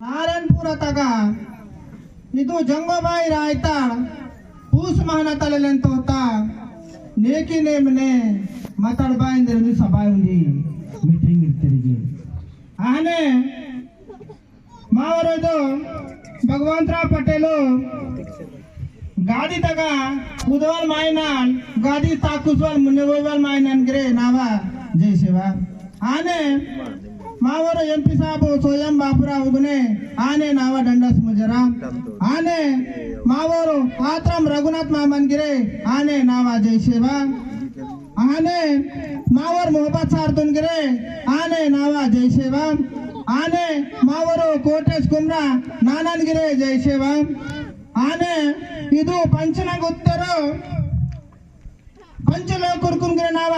ನಾರಾಯಣಪುರ ಇದು ಜಂಗೋಬಾಯಿ ರಾಯ್ತ ಪೂಸ್ ಮಹಾನತಲಲ್ಲಿ ಅಂತ ಹೋತ ನೇಕಿ ನೇಮನೆ ಮಾತಾಡ್ಬಾ ಅಂದ್ರೆ ಸಭಾ ఉంది ಮೀಟಿಂಗ್ ಇರ್ತಿರಿಗೆ ಆನೆ ಮಾವರು ಇದು ಭಗವಂತರಾವ್ ಪಟೇಲು ಗಾದಿ ತಗ ಕುದವಲ್ ಮಾಯನಾನ್ ಗಾದಿ ತಾಕುಸ್ವಲ್ ಮುನ್ನೆ ಹೋಯ್ವಲ್ ಮಾಯನಾನ್ಗ್ರೆ ನಾವ ಜೈ ಶಿವ ಆನೆ ಮಾವರು ಎಂ ಪಿ ಸಾಬು ಸ್ವಯಂ ಬಾಪುರಾವ್ ಉಗುನೆ ಆನೆ ನಾವ ದಂಡಸ್ ಮುಜರ ಆನೆ ಮಾವರು ಆತ್ರಂ ರಘುನಾಥ್ ಮಾಮನ್ ಗಿರೆ ಆನೆ ನಾವ ಜೈ ಶಿವ ಆನೆ ಮಾವರ್ ಮೊಹಬ್ಬತ್ ಸಾರ್ದುನ್ ಗಿರೆ ಆನೆ ನಾವ ಜೈ ಶಿವ ಆನೆ ಮಾವರು ಕೋಟೇಶ್ ಕುಮ್ರಾ ನಾನನ್ ಗಿರೆ ಜೈ ಶಿವ ಆನೆ ಇದು ಪಂಚನ ಗೊತ್ತರು ಪಂಚಲೋ ಕುರ್ಕುಂಗ್ರೆ ನಾವ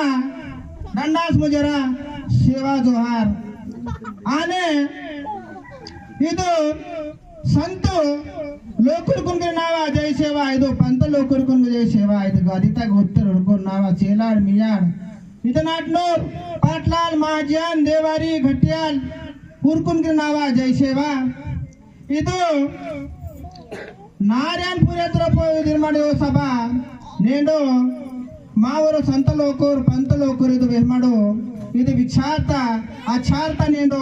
ದಂಡಾಸ್ ಮುಜರ ಶಿವಾ ಜೋಹಾರ್ ಆನೆ ಇದು ಸಂತು ಲೋಕುರ್ಕುಂಗ್ರೆ ನಾವ ಜೈ ಸೇವಾ ಇದು ಪಂತ ಲೋಕುರ್ಕುಂಗ್ ಜೈ ಸೇವಾ ಇದು ಗದಿತಾಗ ಗೊತ್ತರು ಹುಡ್ಕೊಂಡು ನಾವ ಚೇಲಾಡ್ ಮಿಯಾಡ್ ಇದು ನಾಟ್ನೂರ್ ಪಾಟ್ಲಾಲ್ ಮಹಾಜನ್ ದೇವಾರಿ ಘಟ್ಟಿಯಾಲ್ ಹುರ್ಕುಂಗ್ರೆ ನಾವ ಜೈ ಸೇವಾ ಇದು నారాయణపూర్ ఎదురు నిర్మాణ సభ నేను మావరు సంత లోకూరు పంత లోకూరు ಇದು ನಿರ್ಮಾಡು ಇದು ವಿಚಾರ್ಥ ಅಚಾರ್ಥ ನೀನು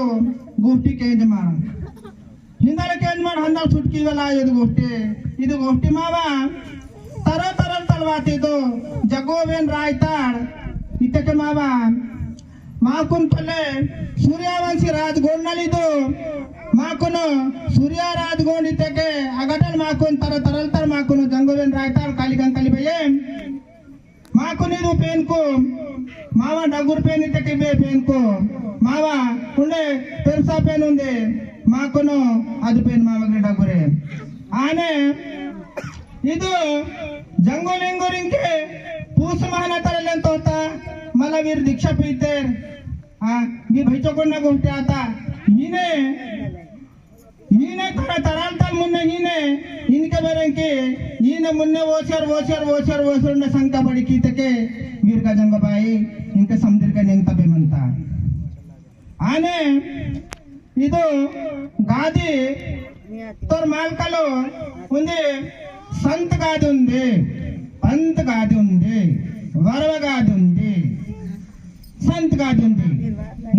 ಗೋಷ್ಠಿ ಚೇಂಜ್ ಮಾಡ ಹಿಂದಲ ಚೇಂಜ್ ಮಾಡಿ ಹಂದ ಸುಟ್ಕಿವಲ್ಲ ಇದು ಗೋಷ್ಠಿ. ಇದು ಗೋಷ್ಠಿ ಮಾವ ತರ ತರ ತಲ್ವಾತಿದ್ದು ಜಗೋವೇನ್ ರಾಯ್ತಾಳ್. ಇತ್ತಕ್ಕೆ ಮಾವ ಮಾಕುನ್ ಮಾಕುಂತಲ್ಲೇ ಸೂರ್ಯವಂಶಿ ರಾಜ್ಗೋಡ್ನಲ್ಲಿದ್ದು, ಮಾಕುನು ಸೂರ್ಯ ರಾಜ್ಗೋಡ್ ಇತ್ತಕ್ಕೆ ಅಗಟಲ್ ಮಾಕುನ್, ತರ ತರಲ್ತಾರ ಮಾಕುನು ಜಂಗೋವೇನ್ ರಾಯ್ತಾಳ್ ಕಾಲಿಗಂಕಲಿ ಬಯ್ಯೇ ಮಾಕುನಿದು ಪೇನ್ಕು మావ డగ్గురు పేను ఇద్దరికి ఇవే పేనుకు మావ ఉండే పెరుసా పేను ఉంది మాకును అది పేను మావకి డగ్గురే ఆనే ಇದು ಜಂಗೋಲಿಂಗೋರಿಂಕೆ ಪೂಸ ಮಹಾನತರಲ್ಲಿ ಅಂತ ಹೋತ ಮಲ ವೀರ್ ದೀಕ್ಷಾ ಪೀತೆ ಆ మీ భయచకుండా ఉంటే ఆత ఈయనే ఈయన తన తరాంత మున్నే ఈయనే ఈయనక బెరంకి ఈయన మున్నే ఓసారు ఓసారు ఓసారు ఓసారు సంక బడి కీతకే వీరు గజంగబాయి ఇంకా సముద్రిక నింత బేమంత ఆనే ಇದು ಗಾದಿ తోర్ మాల్కలో ఉంది సంత్ గాది ఉంది పంత్ గాది ఉంది వరవ గాది ఉంది సంత్ గాది ఉంది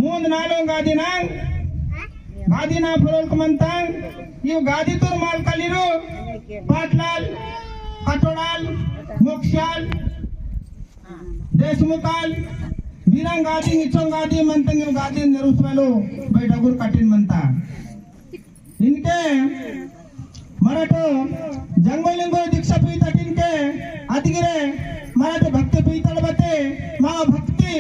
మూడు నాలుగు గాదిన ಗಾದಿನ ಫರೋಲ್ಕಮಂತ ಇವು ಗಾದಿ ತೋರ್ ಮಾಲ್ಕಲಿರು ಪಾಟ್ಲಾಲ್ ಕಟೋಡಾಲ್ ಮೋಕ್ಷಾಲ್ देशमुखाल वीरांगादी निचोंगादी मंतंगिल गादी निरुस्वलो बैठगुर कठिन मनता इनके मराठो जंगलिंगो दीक्षा पीता इनके अधिगिरे मराठो भक्ति पीतल बते माँ भक्ति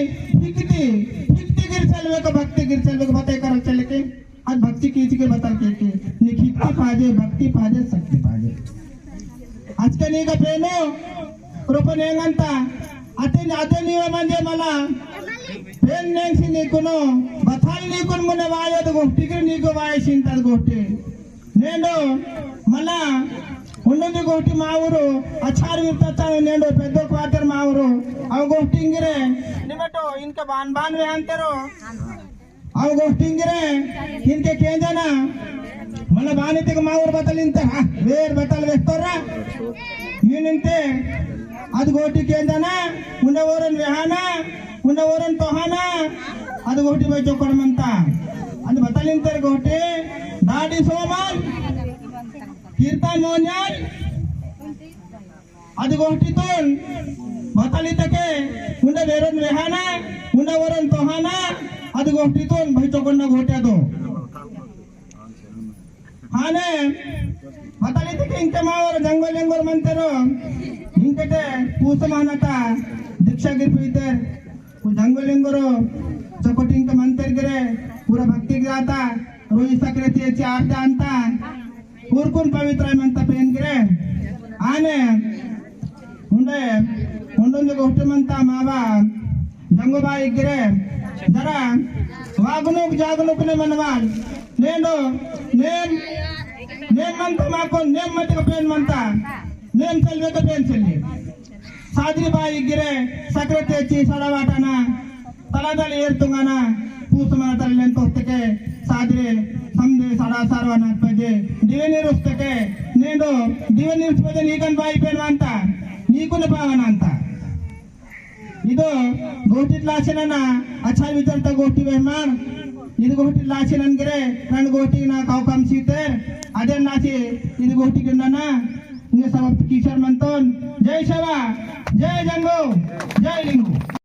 हिकती हिकती गिर चलवे को भक्ति गिर चलवे को बते कर चले के आज भक्ति कीज के बता के के निखिति पाजे भक्ति पाजे शक्ति पाजे आज के नी का प्रेम रोपनेंगंता అతని అతని ఏమంది మళ్ళా పెన్ నుంచి నీకును బతాలు నీకు మొన్న వాయదు గొప్పికి నీకు వాయేసింది అది గొప్పి నేను మళ్ళా ఉన్నది గొప్పటి మా ఊరు అచ్చారు విప్తాను నేను పెద్ద క్వార్టర్ మా ఊరు అవి గొప్పింగిరే నిమ్మటో ఇంకా బాన్ బాన్ అంటారు ಅವು ಗೋಷ್ಠಿಂಗಿರೆ ಹಿಂದೆ ಕೇಂದ್ರನ ಮಲ್ಲ ಬಾನಿತಿಗೆ ಮಾವ್ರು ಬತ್ತಲಿಂತ ಬೇರೆ ಬತ್ತಲ್ ಬೇಸ್ತಾರ ನೀನಿಂತೆ బట్టలు అది గోటి కేందన ఉండవరన్ విహాన ఉండవరన్ తోహాన అది గోటి పోయి అంత అది బతలింతరు గోటి దాడి సోమన్ కీర్తన్ మోన్యాల్ అది తోన్ బతలితకే ఉండ ఉండవేరన్ విహాన ఉండవరన్ తోహాన అది తోన్ పోయి చొక్కడ గోటి ಆನೆ ಅತಲಿತಕ್ಕೆ ಇಂಕೆ ಮಾವರು ಜಂಗೋಲ್ ಎಂಗೋಲ್ ಮಂತರು ಇಂಕಟೆ ಪೂಸಮಾನತ ದೀಕ್ಷಾಗಿರ್ ಪೀತರ್ ಜಂಗೋಲ್ ಎಂಗೋರು ಚೊಕಟಿ ಇಂಕ ಮಂತರ್ಗಿರೆ, ಪೂರ ಭಕ್ತಿ ಜಾತ ರೋಜಿ ಸಕ್ರೆ ತೀರ್ಚಿ ಆರ್ತ ಅಂತ ಕೂರ್ಕುನ್ ಪವಿತ್ರ ಮಂತ ಪೇನ್ಗಿರೆ ಆನೆ ಉಂಡೆ ಒಂದೊಂದು ಹುಟ್ಟುಮಂತ ಮಾವ ಜಂಗುಬಾಯಿಗಿರೆ ಜರ వాగునూపు జాగునూపు నేమన్నవాడు నేను నేను నేమంత మాకు నేమ్మంతగా పేనుమంత నేను చెల్లిక పేను చెల్లి. సాజిబాయి గిరే సక్ర తెచ్చి సడవాటన తలదలు ఏరుతుంగన పూసమన తల్లి ఎంత వస్తే సాజిరే ಸಂಧಿ ಸಡಾ ಸಾರ್ವ ನಾತ್ಪಜೆ ದಿವೆ ನೀರುಸ್ತಕ್ಕೆ ನೀನು ದಿವೆ ನೀರಿಸ್ಪಜೆ ನೀಗನ್ ಬಾಯಿ ಪೇನು ಅಂತ ನೀಗುನ ಭಾವನ ಅಂತ ಇದು ಗೋಟಿ ನನ್ನ ಅಚ್ಚಾ ವಿಚಾರ ಗೋಟಿ ವೆಹಮಾನ್ ಇದು ಗೋಟಿ ಲಾಸಿ ನನ್ಗೆ ನನ್ನ ಗೋಟಿ ನಾ ಕಾವ್ಕಾಮ್ ಸೀತೆ ಅದೇ ನಾಚಿ ಇದು ಗೋಟಿಗೆ ನನ್ನ ಹಿಂಗೆ ಸಮ ಕಿಶೋರ್ ಮಂತೋನ್. ಜೈ ಶವ, ಜೈ ಜಂಗು ಜೈ ಲಿಂಗು